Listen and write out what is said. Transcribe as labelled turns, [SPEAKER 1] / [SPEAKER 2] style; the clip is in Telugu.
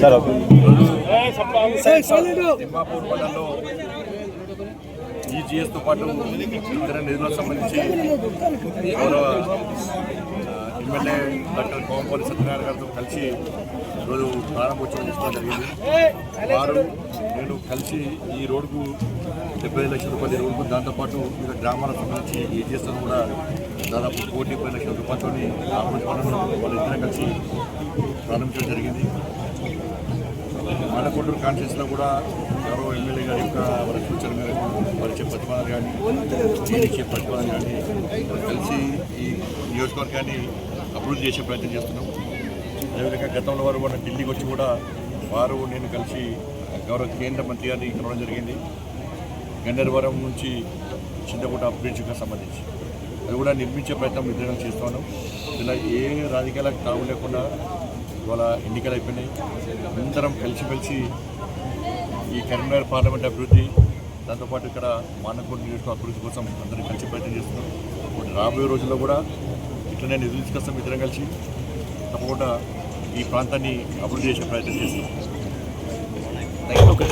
[SPEAKER 1] సార్ ఓకే
[SPEAKER 2] తిమ్మాపూర్ మండలంలో ఈ జిఎస్తో పాటు ఇతర నిధులకు సంబంధించి గౌరవ ఎమ్మెల్యే డాక్టర్ కోమపల్లి సత్యనారాయణ గారితో కలిసి ఈరోజు ప్రారంభోత్సవం చేసుకోవడం జరిగింది. వారు నేను కలిసి ఈ రోడ్డుకు డెబ్బై లక్షల రూపాయలు ఈ రోడ్డుకు దాంతోపాటు వివిధ గ్రామాలకు సంబంధించి ఈ జిఎస్తో కూడా దాదాపు కోటి ముప్పై లక్షల రూపాయలతో అభివృద్ధి పనులను వాళ్ళిద్దరం కలిసి ప్రారంభించడం జరిగింది. మాలకొండూరు కాన్స్టిట్యూన్సీలో కూడా గౌరవ ఎమ్మెల్యే గారి యొక్క వారి సూచన మేరకు వారు ఇచ్చే ప్రతిపాదన కానీ నేను ఇచ్చే ప్రతిపాదన కానీ కలిసి ఈ నియోజకవర్గాన్ని అభివృద్ధి చేసే ప్రయత్నం చేస్తున్నాం. అదేవిధంగా గతంలో వారు మన ఢిల్లీకి వచ్చి కూడా వారు నేను కలిసి గౌరవ కేంద్ర మంత్రి గారిని కలవడం జరిగింది. గన్నేరవరం నుంచి చింతకుంట బ్రిడ్జ్కి సంబంధించి. అది కూడా నిర్మించే ప్రయత్నం ఇద్దరం చేస్తున్నాం ఇలా ఏ రాజకీయాలకు తావు లేకుండా ఇవాళ ఎన్నికలు అయిపోయినాయి. అందరం కలిసిమెలిసి ఈ కరీంనగర్ పార్లమెంట్ అభివృద్ధి దాంతోపాటు ఇక్కడ మానకొండ నియోజకవర్గ అభివృద్ధి కోసం అందరం కలిసి ప్రయత్నం చేస్తున్నాం. ఇప్పుడు రాబోయే రోజుల్లో కూడా ఇట్లనే నిధులు తీసుకొస్తాం ఇద్దరం కలిసి. తప్పకుండా ఈ ప్రాంతాన్ని అభివృద్ధి చేసే ప్రయత్నం చేస్తున్నాం.
[SPEAKER 3] ఓకే